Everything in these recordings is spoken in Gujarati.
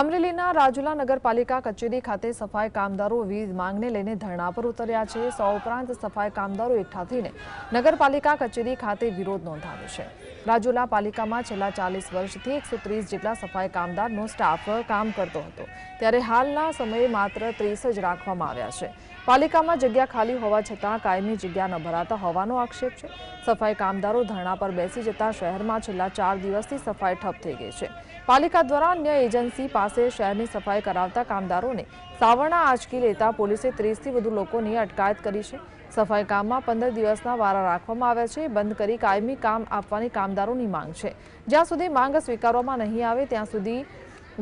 અમરેલીના રાજુલા નગરપાલિકા કચેરી ખાતે સફાઈ કામદારો વીજ માંગને લઈને ધરણા પર ઉતર્યા છે. સો ઉપરાંત સફાઈ કામદારો એકઠા થઈને નગરપાલિકા કચેરી ખાતે વિરોધ નોંધાવ્યો છે. રાજુલા પાલિકામાં છેલ્લા ચાલીસ વર્ષથી એકસો જેટલા સફાઈ કામદારનો સ્ટાફ કામ કરતો હતો. ત્યારે હાલના સમયે માત્ર ત્રીસ જ રાખવામાં આવ્યા છે. પાલિકામાં જગ્યા ખાલી હોવા છતાં કાયમી જગ્યા ન ભરાતા હોવાનો આક્ષેપ છે. સફાઈ કામદારો ધરણા પર બેસી જતા શહેરમાં છેલ્લા ચાર દિવસથી સફાઈ ઠપ થઈ ગઈ છે. પાલિકા દ્વારા અન્ય એજન્સી પાસે શહેરની સફાઈ કરાવતા કામદારોને સાવરણા આંચકી લેતા પોલીસે ત્રીસથી વધુ લોકોની અટકાયત કરી છે. સફાઈ કામમાં પંદર દિવસના વારા રાખવામાં આવ્યા છે. બંધ કરી કાયમી કામ આપવાની કામદારોની માંગ છે. જ્યાં સુધી માંગ સ્વીકારવામાં નહીં આવે, ત્યાં સુધી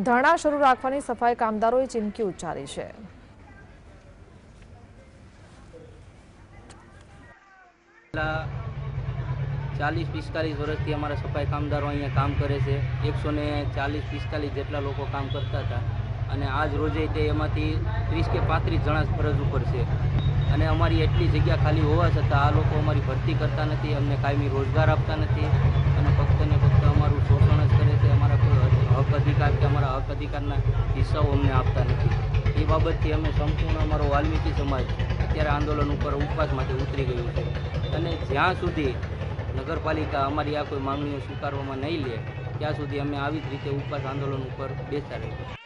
ધરણા શરૂ રાખવાની સફાઈ કામદારોએ ચીમકી ઉચ્ચારી છે. ચાલીસ પિસ્તાલીસ વર્ષથી અમારા સફાઈ કામદારો અહીંયા કામ કરે છે. એકસો ને ચાલીસ પિસ્તાલીસ જેટલા લોકો કામ કરતા હતા. અને આજ રોજે તે એમાંથી ત્રીસ કે પાંત્રીસ જણા ફરજ ઉપર છે. અને અમારી એટલી જગ્યા ખાલી હોવા છતાં આ લોકો અમારી ભરતી કરતા નથી, અમને કાયમી રોજગાર આપતા નથી. અને ફક્ત ને ફક્ત અમારું શોષણ જ કરે છે, અમારા હક અધિકાર કે અમારા હક અધિકારના હિસ્સાઓ અમને આપતા નથી. એ બાબતથી અમે સંપૂર્ણ અમારો વાલ્મીકી સમાજ અત્યારે આંદોલન ઉપર ઉપવાસ માટે ઉતરી ગયું છે. અને જ્યાં સુધી નગરપાલિકા અમારી આ કોઈ માંગણીઓ સ્વીકારવામાં નહીં લે, ત્યાં સુધી અમે આવી જ રીતે ઉપવાસ આંદોલન ઉપર બેસતા રહીશું